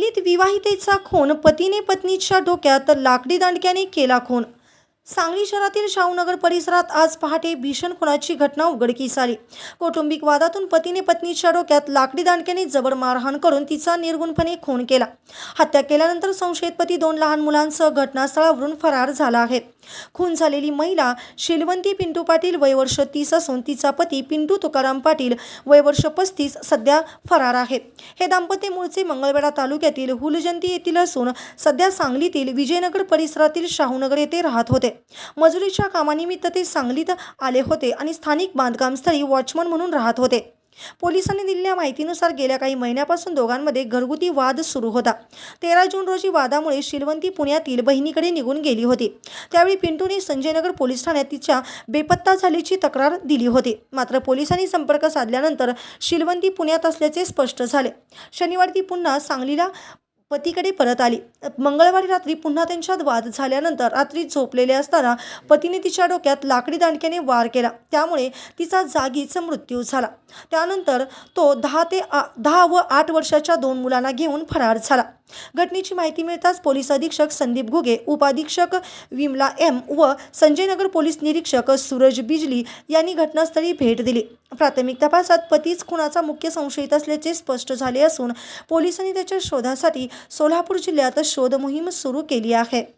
विवाहितेचा खून पतीने पत्नीच्या डोक्यात लाकडी दांडक्याने केला खून. सांगली शहरातील शाहूनगर परिसरात आज पहाटे भीषण खुनाची घटना उघडकीस आली. कौटुंबिक वादातून पतीने पत्नीच्या डोक्यात लाकडी दांडक्याने जबर मारहाण करून तिचा निर्गुणपणे खून केला. हत्या केल्यानंतर संशयित पती दोन लहान मुलांसह घटनास्थळावरून फरार झाला आहे. खून झालेली महिला शिलवंती पिंटू पाटील वयवर्ष तीस असून तिचा पती पिंटू तुकाराम पाटील वयवर्ष पस्तीस सध्या फरार आहे. हे दाम्पत्य मूळचे मंगळवेढा तालुक्यातील हुलजंती येथील असून सध्या सांगलीतील विजयनगर परिसरातील शाहूनगर येथे राहत होते. मजुरीच्या कामानिमित्त ते सांगलीत आले होते आणि स्थानिक बांधकामस्थळी वॉचमन म्हणून राहत होते. पोलिसांनी दिलेल्या माहितीनुसार गेल्या काही महिन्यापासून दोघांमध्ये घरगुती वाद सुरू होता. तेरा जून रोजी वादामुळे शिलवंती पुण्यातील बहिणीकडे निघून गेली होती. त्यावेळी पिंटूने संजयनगर पोलीस ठाण्यात तिच्या बेपत्ता झाल्याची तक्रार दिली होती. मात्र पोलिसांनी संपर्क साधल्यानंतर शिलवंती पुण्यात असल्याचे स्पष्ट झाले. शनिवारी ती पुन्हा सांगलीला पतीकडे परत आली. मंगळवारी रात्री पुन्हा त्यांच्यात वाद झाल्यानंतर रात्री झोपलेले असताना पतीने तिच्या डोक्यात लाकडी दांडक्याने वार केला. त्यामुळे तिचा जागीच मृत्यू झाला. त्यानंतर तो दहा ते आ दहा व आठ वर्षाच्या दोन मुलांना घेऊन फरार झाला. घटनेची माहिती मिळताच पोलीस अधीक्षक संदीप घुगे उपाधीक्षक विमला एम व संजयनगर पोलीस निरीक्षक सूरज बिजली यांनी घटनास्थळी भेट दिली. प्राथमिक तपासात पतीच खुनाचा मुख्य संशयित असल्याचे स्पष्ट झाले असून पोलिसांनी त्याच्या शोधासाठी सोलापूर जिल्ह्यात शोध मोहीम सुरू केली आहे.